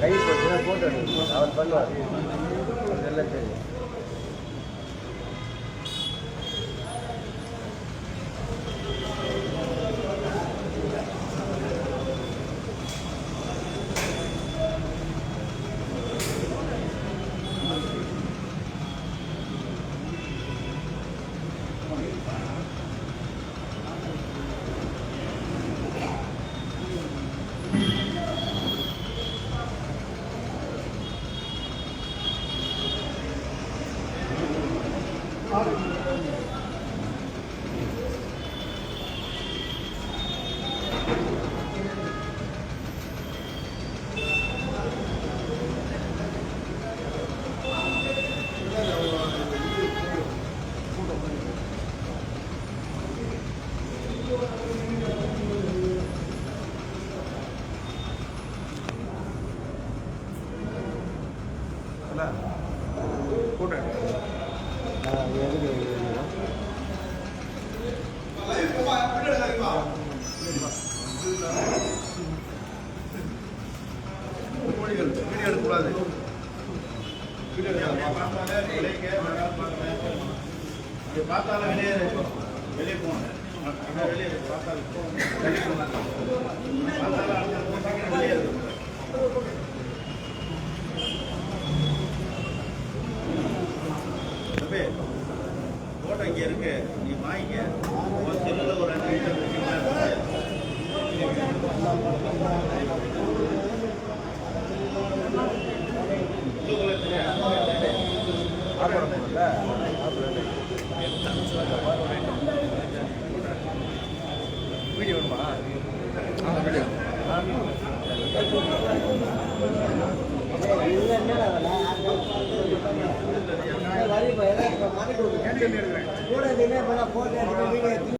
கை போட்டு போட்டோ எடுங்க அவர் பண்ணுவார். அதெல்லாம் தெரியும். போட்டோ கோழிகள் வீடியோ எடுக்கக்கூடாது இங்கே பார்த்தாலும் வெளியே வெளியே போகணும் வெளியே பார்த்தாலும் வெளியே போகணும் பார்த்தாலும் அடுத்த செகண்ட் வெளியே இருக்கும் தம்பி போட்டோ இங்கே இருக்கு. நீ வாங்கிக்க. உன் செல்லில் ஒரு அஞ்சு நிமிஷம் வச்சுக்கலாம் வீடியோ வேணுமா? வீடியோ. எடுக்கிறேன் கூட போட்டோ